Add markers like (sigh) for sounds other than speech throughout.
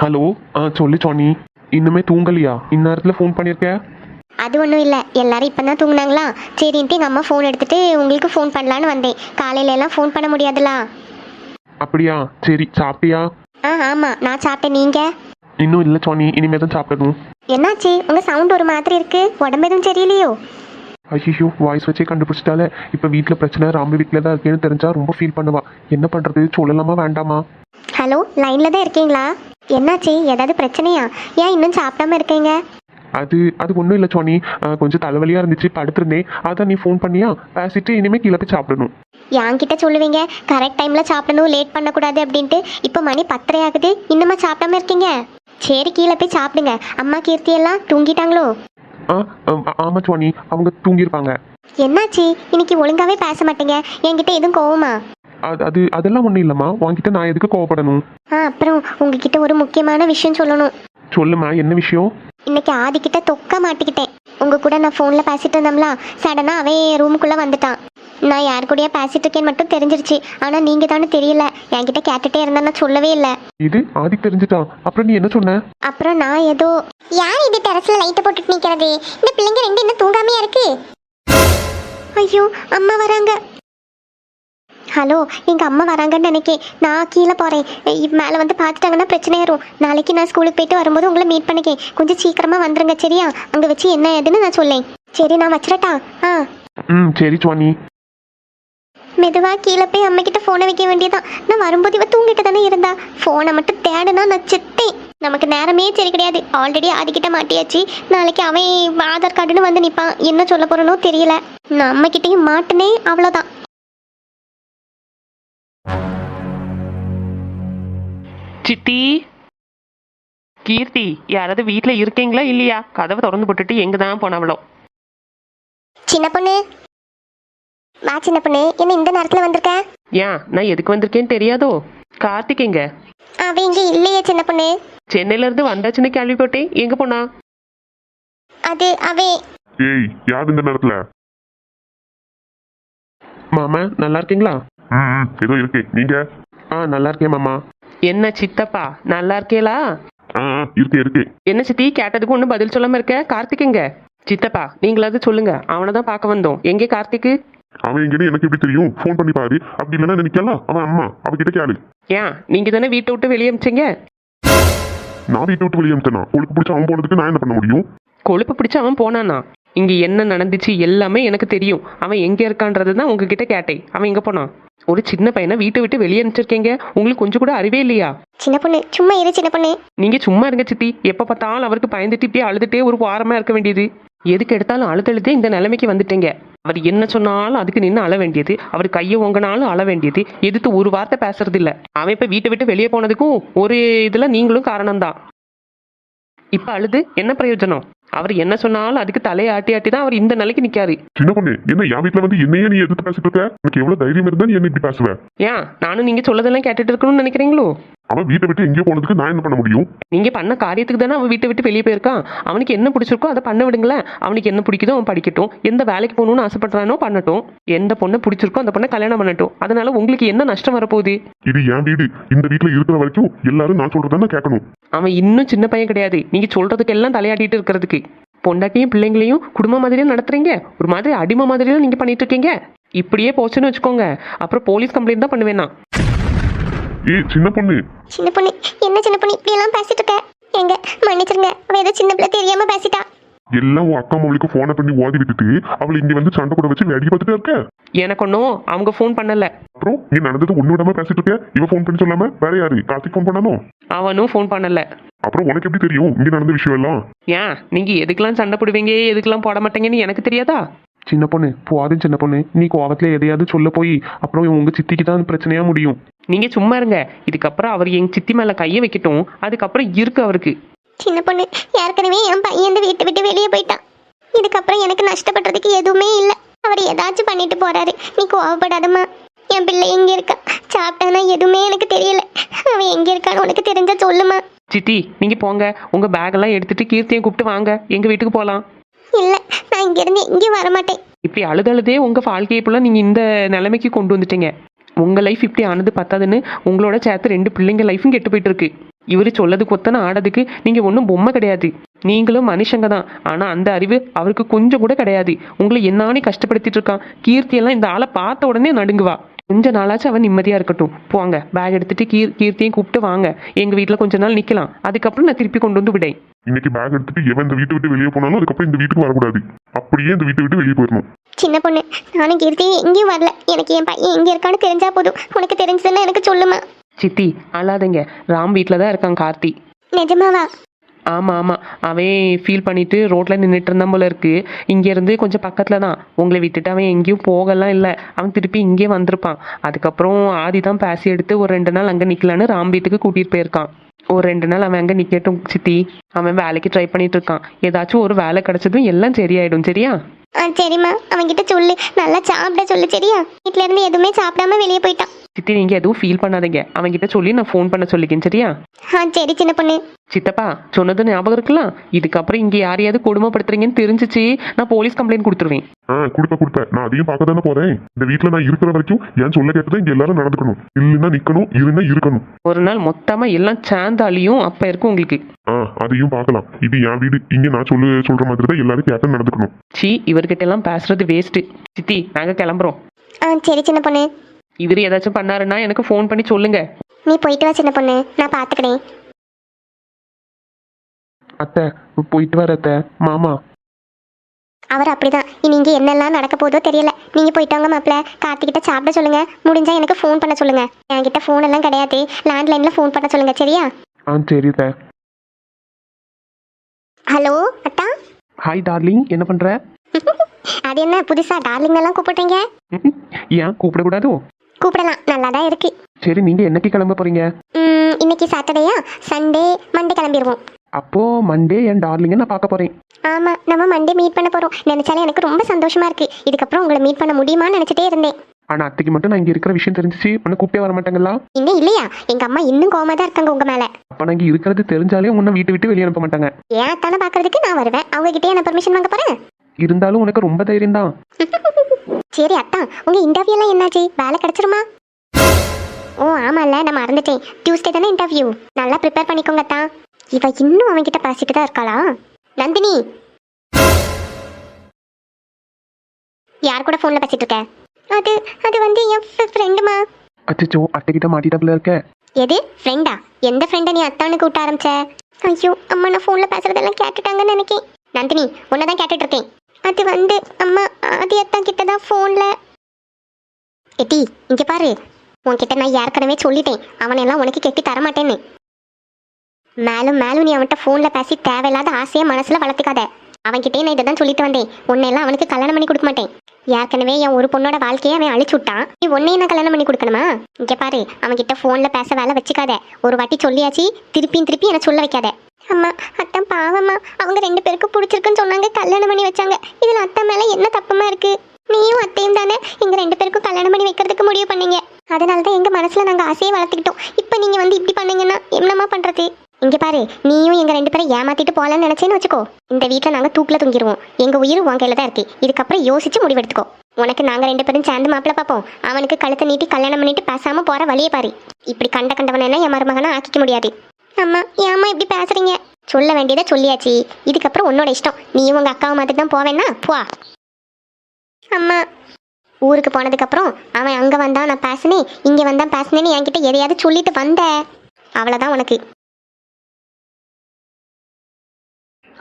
Hello ஆ சொல்லு Sony. இன்னுமே தூங்கலையா? இந்நேரத்தில் ஃபோன் பண்ணியிருக்க அது ஒன்றும் இல்லை. எல்லாரும் இப்போ தான் தூங்குனாங்களா? சரின்ட்டு எங்கள் அம்மா ஃபோன் எடுத்துட்டு உங்களுக்கு ஃபோன் பண்ணலான்னு வந்தேன். காலையில எல்லாம் ஃபோன் பண்ண முடியாதுல்ல அப்படியா? சரி சாப்பிட்டியா? ஆ ஆமாம் நான் சாப்பிட்டேன். நீங்கள் இன்னும் இல்லை சோனி. இனிமே தான் சாப்பிடணும். என்னாச்சு? உங்கள் சவுண்ட் ஒரு மாதிரி இருக்கு. உடம்பு எதுவும் சரியில்லையோ? ஐயோ வாய்ஸ் வச்சே கண்டுபிடிச்சிட்டால. இப்போ வீட்டில் பிரச்சனை ராம்பு வீட்டில் தான் இருக்கேன்னு தெரிஞ்சா ரொம்ப ஃபீல் பண்ணுவா. என்ன பண்ணுறது சொல்லலாமா வேண்டாமா? ஹலோ லைனில் தான் இருக்கீங்களா? என்னாச்சு? ஏதாவது பிரச்சனையா? ஏன் இன்னும் சாப்பிடாம இருக்கீங்க? அது அது ஒன்றும் இல்லை சோனி கொஞ்சம் தலைவலியாக இருந்துச்சு படுத்திருந்தேன். அதான் நீ ஃபோன் பண்ணியா? பேசிட்டு இனிமேல் கீழே போய் சாப்பிடணும். என்கிட்ட சொல்லுவீங்க கரெக்ட் டைமில் சாப்பிடணும் லேட் பண்ணக்கூடாது அப்படின்ட்டு. இப்போ மணி பத்தரை ஆகுது இன்னுமா சாப்பிடாம இருக்கீங்க? சரி கீழே போய் சாப்பிடுங்க. அம்மா கீர்த்தி எல்லாம் தூங்கிட்டாங்களோ? ஆமா சோனி அவங்க தூங்கியிருப்பாங்க. என்னாச்சு? இன்னைக்கு ஒழுங்காவே பேச மாட்டீங்க. என்கிட்ட எதுவும் கோவமா? அது அது அதெல்லாம் ஒன்றும் இல்லைம்மா. உன்கிட்ட நான் எதுக்கு கோவப்படணும்? ஆ அப்புறம் உங்ககிட்ட ஒரு முக்கியமான விஷயம் சொல்லணும். சொல்லுமா என்ன விஷயம்? இன்னைக்கு ஆதிக்கிட்ட தொக்க மாட்டிக்கிட்டேன். உங்க கூட நான் ஃபோன்ல பேசிட்டு இருந்தோம்ல சடனா அவன் ரூமுக்குள்ள வந்துட்டான். நான் யார் கூடயா பேசிட்டு இருக்கேன்னு மட்டும் தெரிஞ்சிருச்சு. ஆனா நீங்க தானே தெரியல. என்கிட்ட கேட்டுட்டே இருந்தா நான் சொல்லவே இல்லை. இது ஆதி தெரிஞ்சுட்டான் அப்புறம் நீ என்ன சொன்ன? அப்புறம் நான் ஏதோ யார் இது டெரஸ்ல லைட் போட்டுட்டு நிக்கிறது? இந்த பிள்ளைங்க ரெண்டு இன்னும் தூங்காமையா இருக்கு. ஐயோ அம்மா வராங்க. ஹலோ எங்க அம்மா வராங்கன்னு நினைக்கேன். நான் கீழே போறேன். மேல வந்து பார்த்துட்டாங்கன்னா பிரச்சனை ஆயிரும். நாளைக்கு நான் ஸ்கூலுக்கு போயிட்டு வரும்போது உங்களை மீட் பண்ணிக்கேன். கொஞ்சம் சீக்கிரமா வந்துருங்க சரியா? அங்க வச்சு என்ன ஏதுன்னு நான் சொல்லேன். சரி நான் வச்சிரட்டா ஆ. ம் சரி சுவானி மெதுவா கீழே போய் அம்மா கிட்ட போனை வைக்க வேண்டியதான் நான் வரும்போது இவ தூங்கிட்டு தானே இருந்தா போனை மட்டும் தேடுனா நான் செத்தேன். நமக்கு நேரமே சரி கிடையாது. ஆல்ரெடி ஆதிக்கிட்ட மாட்டியாச்சு. நாளைக்கு அவன் ஆதார் கார்டுன்னு வந்து நிப்பான். என்ன சொல்ல போறனோ தெரியல. நான் அம்மா கிட்டயும் மாட்டினே அவ்வளோதான் சித்தி? கீர்த்தி யாராவது வீட்டில் இருக்கீங்களா இல்லையா? கதவை திறந்து போட்டுட்டு எங்கே தான் போனவளோ? சின்ன பொண்ணு வா சின்ன பொண்ணு என்ன இந்த நேரத்துல வந்திருக்க? ஏன் நான் எதுக்கு வந்திருக்கேன்னு தெரியாதோ? கார்த்திக் எங்க? அவ இங்க இல்லையே சின்ன பொண்ணு. சென்னையில இருந்து வந்தாச்சுன்னு கேள்விப்பட்டேன். எங்க போனா? அது அவன் ஏய் யார் இந்த நேரத்துல? மாமா நல்லா இருக்கீங்களா? ம் ஏதோ இருக்கு. நீங்க? ஆ நல்லா இருக்கேன் மாமா. என்ன சித்தப்பா நல்லா இருக்கேளா? ஆ ஆ, இருக்கு இருக்கு. என்ன சித்தி கேட்டதுக்கு ஒன்றும் பதில் சொல்லாம இருக்க? கார்த்திக் எங்க? சித்தப்பா நீங்களாவது சொல்லுங்க. அவனை தான் பார்க்க வந்தோம். எங்கே கார்த்திக்கு? அவன் எங்கன்னு எனக்கு எப்படி தெரியும்? ஃபோன் பண்ணி பாரு. அப்படி இல்லைன்னா நினைக்கலாம் அவன் அம்மா. அவகிட்ட கேளு. ஏன் நீங்க தானே வீட்டை விட்டு வெளியே அமிச்சிங்க? நான் வீட்டை விட்டு வெளியே உனக்கு பிடிச்ச அவன் போனதுக்கு நான் என்ன பண்ண முடியும்? கொழுப்பு பிடிச்சு அவன் போனானா? இங்க என்ன நடந்துச்சு எல்லாமே எனக்கு தெரியும். அவன் எங்க இருக்கான்றது தான் உங்ககிட்ட கேட்டேன். அவன் எங்க போனான் ஒரு சின்ன பையனை வீட்டை விட்டு வெளியே அனுப்பிச்சிருக்கீங்க உங்களுக்கு கொஞ்சம் கூட அறிவே இல்லையா? சின்ன பொண்ணு. சும்மா இரு சின்ன பொண்ணு. நீங்க சும்மா இருங்க சித்தி. எப்ப பார்த்தாலும் அவருக்கு பயந்துட்டு இப்படியே அழுதுட்டே ஒரு வாரமா இருக்க வேண்டியது. எதுக்கு எடுத்தாலும் அழுதழுதே இந்த நிலைமைக்கு வந்துட்டீங்க. அவர் என்ன சொன்னாலும் அதுக்கு நின்று அழ வேண்டியது. அவர் கையை ஒங்கினாலும் அழ வேண்டியது. எதிர்த்து ஒரு வார்த்தை பேசுறது இல்லை அவன் இப்போ வீட்டை விட்டு வெளியே போனதுக்கும் ஒரு இதில் நீங்களும் காரணம்தான். இப்போ அழுது என்ன பிரயோஜனம்? அவர் என்ன சொன்னாலும் அதுக்கு தலையை ஆட்டி ஆட்டி தான் அவர் இந்த நிலைக்கு நிக்காரு. சின்ன பொண்ணு என்ன என் வீட்டுல வந்து என்னையே நீ எதிர்த்து பேசிட்டு இருக்க? எனக்கு எவ்வளவு தைரியம் இருந்தா நீ என்ன இப்படி பேசுவ? ஏன்? நானும் நீங்க சொல்லதெல்லாம் கேட்டுட்டு இருக்கணும்னு நினைக்கிறீங்களோ? அவன் வீட்டை விட்டு எங்கேயோ போனதுக்கு நான் என்ன பண்ண முடியும்? நீங்க பண்ண காரியத்துக்கு தானே அவன் வீட்டை விட்டு வெளியே போயிருக்கான். அவனுக்கு என்ன பிடிச்சிருக்கோ அதை பண்ண விடுங்களேன். அவனுக்கு என்ன பிடிக்குதோ அவன் படிக்கட்டும். எந்த வேலைக்கு போகணும்னு ஆசைப்படுறானோ பண்ணட்டும். எந்த பொண்ணை பிடிச்சிருக்கோ அந்த பொண்ணை கல்யாணம் பண்ணட்டும். அதனால உங்களுக்கு என்ன நஷ்டம் வரப்போகுது? இது என் வீடு. இந்த வீட்டுல இருக்கிற வரைக்கும் எல்லாரும் நான் சொல்றதான் கேட்கணும். அவன் இன்னும் சின்ன பையன் கிடையாது. நீங்க சொல்றதுக்கெல்லாம் தலையாட்டிட்டு இருக்கிறதுக்கு. பொண்டாட்டியும் பிள்ளைங்களையும் குடும்ப மாதிரியே நடத்துறீங்க? ஒரு மாதிரி அடிமை மாதிரியே நீங்க பண்ணிட்டு இருக்கீங்க இப்படியே போச்சுன்னு வச்சுக்கோங்க. அப்புறம் போலீஸ் கம்ப்ளைண்ட் தான் பண்ணுவேன் நான். ஏய் சின்ன பொண்ணு. சின்ன பொண்ணு என்ன சின்ன பொண்ணு? இப்படி எல்லாம் பேசிட்டு இருக்க எங்க மன்னிச்சிருங்க. அவ ஏதோ சின்ன பிள்ளை தெரியாம பேசிட்டா எல்லாம் உன் அக்கா மவளுக்கு போனை பண்ணி ஓதி விட்டுட்டு அவளை இங்க வந்து சண்டை கூட வச்சு வேடிக்கை பார்த்துட்டு இருக்க? எனக்கு ஒன்றும் அவங்க ஃபோன் பண்ணல. அப்புறம் நீ நடந்தது ஒண்ணு விடாம பேசிட்டு இருக்க இவ ஃபோன் பண்ணி சொல்லாம வேற யாரு? கார்த்திக் ஃபோன் பண்ணானோ? அவனும் ஃபோன் பண்ணல. அப்புறம் உனக்கு எப்படி தெரியும்? இங்க நடந்த விஷயம் எல்லாம்? ஏன்? நீங்க எதுக்கெல்லாம் சண்டை போடுவீங்க? எதுக்கெல்லாம் போட மாட்டீங்கன்னு எனக்கு தெரியாதா? சின்ன பொண்ணு போதும் சின்ன பொண்ணு. நீ கோவத்துல எதையாவது சொல்ல போய் அப்புறம் உங்க சித்திக்கு தான் பிரச்சனையா முடியும். நீங்க சும்மா இருங்க. இதுக்கப்புறம் அவர் எங்க சித்தி மேல கையை வைக்கட்டும். அதுக்கப்புறம் இருக்கு அவருக்கு. சின்ன பொண்ணு. ஏற்கனவே என் பையன் இந்த வீட்டை விட்டு வெளியே போயிட்டான். இதுக்கப்புறம் எனக்கு நஷ்டப்படுறதுக்கு எதுவுமே இல்லை. அவர் ஏதாச்சும் பண்ணிட்டு போறாரு. நீ கோவப்படாதம்மா. என் பிள்ளை எங்க இருக்கா? சாப்பிட்டானா எதுவுமே எனக்கு தெரியல. அவன் எங்க இருக்கான்னு உனக்கு தெரிஞ்சா சொல்லுமா. சித்தி நீங்க போங்க. உங்க பேக் எல்லாம் எடுத்துட்டு கீர்த்தியை கூப்பிட்டு வாங்க. எங்க வீட்டுக்கு போலாம். இல்ல நான் இங்க இருந்து எங்கேயும் வரமாட்டேன். இப்படி அழுதழுதே உங்க வாழ்க்கையை போல நீங்க இந்த நிலைமைக்கு கொண்டு வந்துட்டீங்க. உங்க லைஃப் இப்படி ஆனது பத்தாதுன்னு உங்களோட சேர்த்து ரெண்டு பிள்ளைங்க லைஃபும் கெட்டு போயிட்டு இருக்கு. இவர் சொல்லது கொத்தன ஆடதுக்கு நீங்க ஒன்றும் பொம்மை கிடையாது. நீங்களும் மனுஷங்க தான். ஆனா அந்த அறிவு அவருக்கு கொஞ்சம் கூட கிடையாது. உங்களை என்னானே கஷ்டப்படுத்திட்டு இருக்கான். கீர்த்தி எல்லாம் இந்த ஆளை பார்த்த உடனே நடுங்குவா. கொஞ்ச நாளாச்சும் அவன் நிம்மதியா இருக்கட்டும். போங்க. பேக் எடுத்துட்டு கீர் கீர்த்தியும் கூப்பிட்டு வாங்க. எங்க வீட்டில் கொஞ்ச நாள் நிக்கலாம். அதுக்கப்புறம் நான் திருப்பி கொண்டு வந்து விடேன். இன்னைக்கு பேக் எடுத்துட்டு எவன் இந்த வீட்டை விட்டு வெளியே போனாலும் அதுக்கப்புறம் இந்த வீட்டுக்கு வரக்கூடாது. அப்படியே இந்த வீட்டை விட்டு வெளியே போயிடணும். சின்ன பொண்ணு நானும் கீர்த்தி எங்கேயும் வரல. எனக்கு என் பையன் எங்கே இருக்கான்னு தெரிஞ்சா போதும். உனக்கு தெரிஞ்சதுன்னா எனக்கு சொல்லுமா. சித்தி அழாதீங்க. ராம் வீட்டில் தான் இருக்கான் கார்த்தி. நிஜமாவா? ஆமாம் ஆமாம் அவன் ஃபீல் பண்ணிட்டு ரோட்டில் நின்றுட்டு இருந்தான் போல இருக்கு. இங்கேருந்து கொஞ்சம் பக்கத்தில் தான். உங்களை விட்டுட்டு அவன் எங்கேயும் போகலாம் இல்லை. அவன் திருப்பி இங்கே வந்திருப்பான். அதுக்கப்புறம் ஆதி தான் பேசி எடுத்து ஒரு ரெண்டு நாள் அங்கே நிற்கலான்னு ராம் வீட்டுக்கு கூட்டிகிட்டு போயிருக்கான். ஒரு ரெண்டு நாள் அவன் அங்கே நிற்கட்டும் சித்தி. அவன் வேலைக்கு ட்ரை பண்ணிட்டு இருக்கான். ஏதாச்சும் ஒரு வேலை கிடைச்சதும் எல்லாம் சரியாயிடும் சரியா? ஆ சரிம்மா அவன்கிட்ட சொல்லு. நல்லா சாப்பிட சொல்லு சரியா? வீட்ல இருந்து எதுவுமே சாப்பிடாம வெளியே போயிட்டான். சித்தி நீங்கள் எதுவும் ஃபீல் பண்ணாதீங்க. அவன்கிட்ட சொல்லி நான் ஃபோன் பண்ண சொல்லிக்கேன் சரியா? ஆ சரி சின்ன பொண்ணு. சித்தப்பா சொன்னது ஞாபகம் இருக்கலாம் இதுக்கப்புறம் இங்கே யாரையாவது கொடுமைப்படுத்துறீங்கன்னு தெரிஞ்சிச்சு நான் போலீஸ் கம்ப்ளைண்ட் கொடுத்துருவேன். ஆ கொடுப்ப கொடுப்ப நான் அதையும் பார்க்க தானே போறேன்? இந்த வீட்டுல நான் இருக்கிற வரைக்கும் ஏன் சொல்ல கேட்டதை இங்க எல்லாரும் நடந்துக்கணும். இல்லைன்னா நிக்கணும் இருந்தா இருக்கணும். ஒரு நாள் மொத்தமாக எல்லாம் சாந்தாலியும் அப்போ இருக்கும் உங்களுக்கு. ஆ அதையும் பார்க்கலாம். இது என் வீடு. இங்க நான் சொல்லு சொல்ற மாதிரி தான் எல்லாரும் கேட்ட நடந்துக்கணும். சி இவர்கிட்ட எல்லாம் பேசுறது வேஸ்ட்டு சித்தி நாங்கள் கிளம்புறோம். ஆ சரி சின்ன பொண்ணு. இவர் ஏதாச்சும் பண்ணாருன்னா எனக்கு ஃபோன் பண்ணி சொல்லுங்க. நீ போயிட்டு வா சின்ன பொண்ணு. நான் பார்த்துக்கிறேன் அத்தை போயிட்டு வர அத்தை. மாமா. அவர் அப்படிதான். இனி இங்கே என்னெல்லாம் நடக்க போதோ தெரியல. நீங்க போயிட்டாங்க மாப்பிள்ள கார்த்திகிட்ட சாப்பிட சொல்லுங்க. முடிஞ்சா எனக்கு ஃபோன் பண்ண சொல்லுங்க. என்கிட்ட ஃபோன் எல்லாம் கிடையாது. லேண்ட்லைன்ல ஃபோன் பண்ண சொல்லுங்க சரியா? ஆ சரி அத்தை. ஹலோ அத்தா? ஹாய் டார்லிங் என்ன பண்ணுற (laughs) அது என்ன புதுசா டார்லிங் எல்லாம் கூப்பிடுறீங்க? (laughs) ஏன் கூப்பிடக்கூடாதோ? கூப்பிடலாம். நல்லா தான் இருக்கு. சரி நீங்கள் என்னைக்கு கிளம்ப போகிறீங்க ம், இன்னைக்கு சாட்டர்டேயா சண்டே மண்டே கிளம்பிடுவோம் அப்போது மண்டே என் டார்லிங்கை நான் பார்க்க போகிறேன் ஆமா நம்ம மண்டே மீட் பண்ண போறோம். நினைச்சாலே எனக்கு ரொம்ப சந்தோஷமா இருக்கு. இதுக்கப்புறம் உங்களை மீட் பண்ண முடியுமான்னு நினைச்சிட்டே இருந்தேன். ஆனால் அத்தைக்கு மட்டும் நான் இங்கே இருக்கிற விஷயம் தெரிஞ்சிச்சு. உன்னை கூப்பிட்டே வர மாட்டாங்களா? இன்னும் இல்லையா? எங்க அம்மா இன்னும் கோவமா தான் இருக்காங்க உங்க மேல. அப்போ நான் இங்கே இருக்கிறது தெரிஞ்சாலே உன்னை வீட்டை விட்டு வெளியே அனுப்ப மாட்டாங்க. ஏன் அத்தான பாக்குறதுக்கு நான் வருவேன்? அவங்க கிட்டே நான் பெர்மிஷன் வாங்க போறேன்? இருந்தாலும் உனக்கு ரொம்ப தைரியம் தான். (laughs) சரி அத்தா உங்க இன்டர்வியூ எல்லாம் என்னாச்சு? வேலை கிடைச்சிருமா? ஓ ஆமால நான் மறந்துட்டேன். டியூஸ்டே தானே இன்டர்வியூ நல்லா ப்ரிப்பேர் பண்ணிக்கோங்க அத்தா. இவ இன்னும் அவன்கிட்ட பேசிட்டு தான் இருக்காளா? நந்தினி! யார் கூட ஃபோன்ல பேசிட்டு இருக்க? அது அது வந்து என் ஃப்ரெண்டுமா அச்சோ அத்தைக்கிட்ட மாட்டிட்டாப்புல இருக்க? எது? ஃப்ரெண்டா எந்த ஃப்ரெண்டை நீ அத்தான்னு கூட்ட ஆரம்பிச்ச? ஐயோ அம்மா நான் ஃபோனில் பேசுறதெல்லாம் கேட்டுட்டாங்கன்னு நினைக்கேன். நந்தினி உன்னை தான் கேட்டுட்டு இருக்கேன் அது வந்து அம்மா அது அத்தான் கிட்ட தான் ஃபோனில் எட்டி இங்க பாரு. உன்கிட்ட நான் ஏற்கனவே சொல்லிட்டேன். அவனெல்லாம் உனக்கு கெட்டி தரமாட்டேன்னு. மேலும் மேலும் நீ அவன்கிட்ட ஃபோனில் பேசி தேவையில்லாத ஆசையை மனசில் வளர்த்துக்காத. அவன்கிட்டயே நான் இதை தான் சொல்லிட்டு வந்தேன். உன்னையெல்லாம் அவனுக்கு கல்யாணம் பண்ணி கொடுக்க மாட்டேன். ஏற்கனவே என் ஒரு பொண்ணோட வாழ்க்கையை அவன் அழிச்சு விட்டான். நீ உன்னையும் நான் கல்யாணம் பண்ணி கொடுக்கணுமா? இங்கே பாரு அவன்கிட்ட ஃபோனில் பேச வேலை வச்சுக்காத. ஒரு வாட்டி சொல்லியாச்சு திருப்பியும் திருப்பி என்னை சொல்ல வைக்காத. அம்மா அத்தான் பாவம்மா. அவங்க ரெண்டு பேருக்கும் பிடிச்சிருக்குன்னு சொன்னாங்க கல்யாணம் பண்ணி வச்சாங்க. இதில் அத்தை மேலே என்ன தப்புமா இருக்கு? நீயும் அத்தையும் தானே எங்கள் ரெண்டு பேருக்கும் கல்யாணம் பண்ணி வைக்கிறதுக்கு முடிவு பண்ணீங்க. அதனால தான் எங்கள் மனசில் நாங்கள் ஆசையை வளர்த்துக்கிட்டோம். இப்போ நீங்கள் வந்து இப்படி பண்ணீங்கன்னா என்னம்மா பண்ணுறது இங்கே பாரு நீயும் எங்கள் ரெண்டு பேரும் ஏமாத்திட்டு போகலான்னு நினச்சேன்னு வச்சுக்கோ. இந்த வீட்டில் நாங்கள் தூக்கில் தூங்கிடுவோம் எங்கள் உயிர் உன் கையில் தான் இருக்கு. இதுக்கப்புறம் யோசிச்சு முடிவெடுத்துக்கோ. உனக்கு நாங்கள் ரெண்டு பேரும் சேர்ந்து மாப்பிள்ள பார்ப்போம். அவனுக்கு கழுத்தை நீட்டி கல்யாணம் பண்ணிட்டு பேசாமல் போற வழியை பாரு. இப்படி கண்ட கண்டவன என் மருமகனா ஆக்கிக்க முடியாது. அம்மா ஏம்மா இப்படி பேசுறீங்க? சொல்ல வேண்டியதை சொல்லியாச்சு. இதுக்கப்புறம் உன்னோட இஷ்டம். நீயும் உங்கள் அக்காவை மாதிரி தான் போவேன்னா போ. அம்மா. ஊருக்கு போனதுக்கப்புறம் அவன் அங்கே வந்தான் நான் பேசினேன். இங்கே வந்தான் பேசினேன்னு என்கிட்ட எதையாவது சொல்லிட்டு வந்த. அவ்வளோதான் உனக்கு.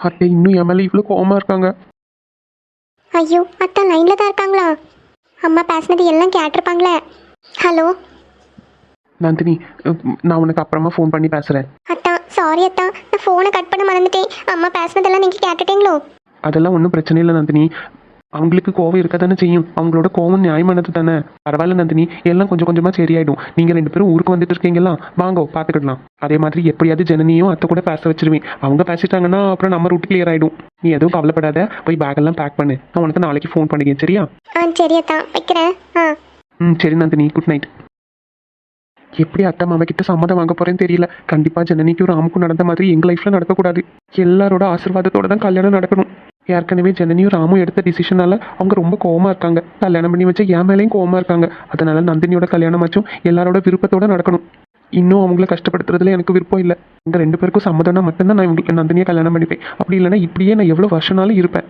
அத்தை இன்னும் என் மேலே இவ்வளோ கோவமா இருக்காங்க. ஐயோ அத்தா லைனில் தான் இருக்காங்களா? அம்மா பேசினது எல்லாம் கேட்டிருப்பாங்களே. ஹலோ நந்தினி நான் உனக்கு அப்புறமா ஃபோன் பண்ணி பேசுகிறேன் அத்தா சாரி அத்தா நான் ஃபோனை கட் பண்ண மறந்துட்டேன். அம்மா பேசினதெல்லாம் நீங்கள் கேட்டுட்டீங்களோ? அதெல்லாம் ஒன்றும் பிரச்சனை இல்லை நந்தினி. அவங்களுக்கு கோவம் இருக்க தானே செய்யும்? அவங்களோட கோவம் நியாயமானது தானே பரவாயில்ல நந்தினி எல்லாம் கொஞ்சம் கொஞ்சமாக சரியாயிடும். நீங்கள் ரெண்டு பேரும் ஊருக்கு வந்துட்டு இருக்கீங்களா? வாங்க பார்த்துக்கிடலாம் அதே மாதிரி எப்படியாவது ஜனனியும் அத்தை கூட பேச வச்சிருவேன். அவங்க பேசிட்டாங்கன்னா அப்புறம் நம்ம ரூட் கிளியர் ஆகிடும் நீ எதுவும் கவலைப்படாத. போய் பேக்கெல்லாம் பேக் பண்ணு. நான் உனக்கு நாளைக்கு ஃபோன் பண்ணிக்கிறேன் சரியா? ஆ சரி அத்தா. வைக்கிறேன். ம் சரி நந்தினி. குட் நைட் எப்படி அத்தை மாமா கிட்ட சம்மதம் வாங்க போறேன்னு தெரியல. கண்டிப்பா ஜனனிக்கும் ராமுக்கும் நடந்த மாதிரி எங்க லைஃப்ல நடக்கக்கூடாது. எல்லாரோட ஆசீர்வாதத்தோட தான் கல்யாணம் நடக்கணும். ஏற்கனவே ஜனனியும் ராமும் எடுத்த டிசிஷனால அவங்க ரொம்ப கோவமாக இருக்காங்க. கல்யாணம் பண்ணி வச்சா என் மேலேயும் கோவமாக இருக்காங்க. அதனால நந்தினியோட கல்யாணமாச்சும் எல்லாரோட விருப்பத்தோட நடக்கணும். இன்னும் அவங்கள கஷ்டப்படுத்துறதுல எனக்கு விருப்பம் இல்லை. இந்த ரெண்டு பேருக்கும் சம்மதம்னா மட்டும்தான் நான் இவங்களுக்கு நந்தினியை கல்யாணம் பண்ணிப்பேன். அப்படி இல்லைனா இப்படியே நான் எவ்வளோ வருஷனாலும் இருப்பேன்.